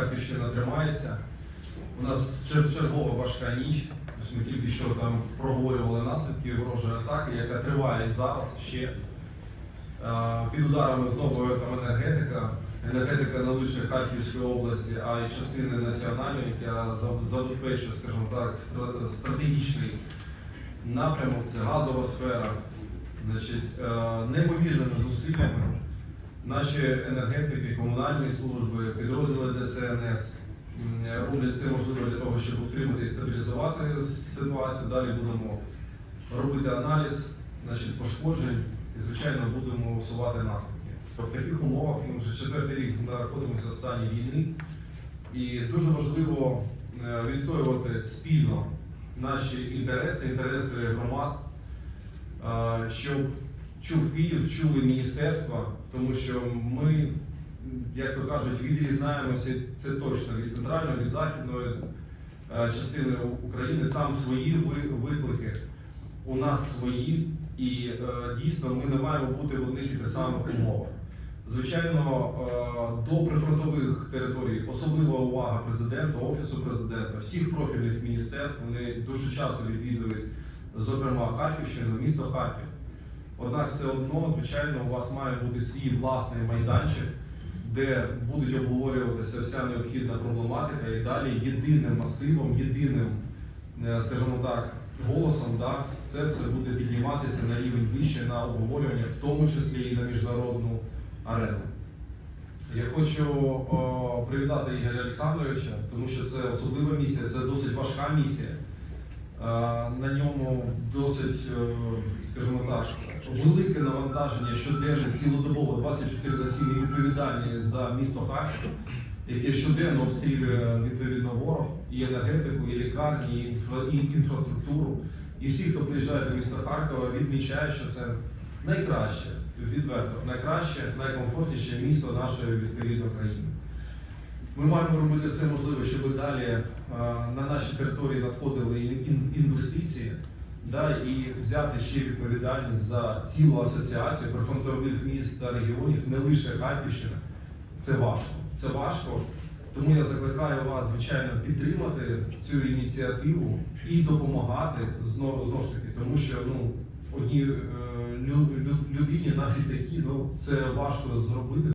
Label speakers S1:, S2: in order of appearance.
S1: Харківщина тримається. У нас чергова важка ніч. Ми тільки що там проговорювали наслідки ворожої атаки, яка триває зараз ще. Під ударами знову енергетика. Енергетика не лише Харківської області, а й частини національної, яка забезпечує, скажімо так, стратегічний напрямок, це газова сфера. Значить, е, неймовірними зусиллями наші енергетики, комунальні служби, підрозділи ДСНС роблять все можливе для того, щоб втримати і стабілізувати ситуацію. Далі будемо робити аналіз значить, пошкоджень і, звичайно, будемо усувати наслідки. В таких умовах ми вже четвертий рік знаходимося в стані війни, і дуже важливо е, відстоювати спільно наші інтереси, інтереси громад, щоб чув Київ, чули міністерства, тому що ми, як то кажуть, відрізняємося це точно від центральної, від західної е, частини України. Там свої виклики, у нас свої, і е, дійсно ми не маємо бути в одних і тих самих умовах. Звичайно, е, до прифронтових територій особлива увага президента, офісу президента, всіх профільних міністерств. Вони дуже часто відвідують, зокрема Харківщину, місто Харків. Однак все одно, звичайно, у вас має бути свій власний майданчик, де будуть обговорюватися вся необхідна проблематика і далі єдиним масивом, єдиним, е, скажімо так, голосом, да, це все буде підніматися на рівень вище на обговорювання, в тому числі і на міжнародну арену. Я хочу привітати Ігоря Олександровича, тому що це особлива місія, це досить важка місія. На ньому досить, е, скажімо так, велике навантаження щоденне, цілодобово 24 на 7 і відповідальність за місто Харків, яке щоденно обстрілює відповідно ворог і енергетику, і лікарні, і, інфра, і інфраструктуру. І всі, хто приїжджає до міста Харкова, відмічають, що це найкраще, відверто, найкраще, найкомфортніше місто нашої відповідно країни. Ми маємо робити все можливе, щоб далі е, на наші території надходили ін- ін- інвестиції, да, і взяти ще відповідальність за цілу асоціацію прифронтових міст та регіонів, не лише Харківщина. Це важко. Це важко. Тому я закликаю вас, звичайно, підтримати цю ініціативу і допомагати знову знову ж таки, тому що ну одній е, лю- лю- людині навіть такі, ну це важко зробити.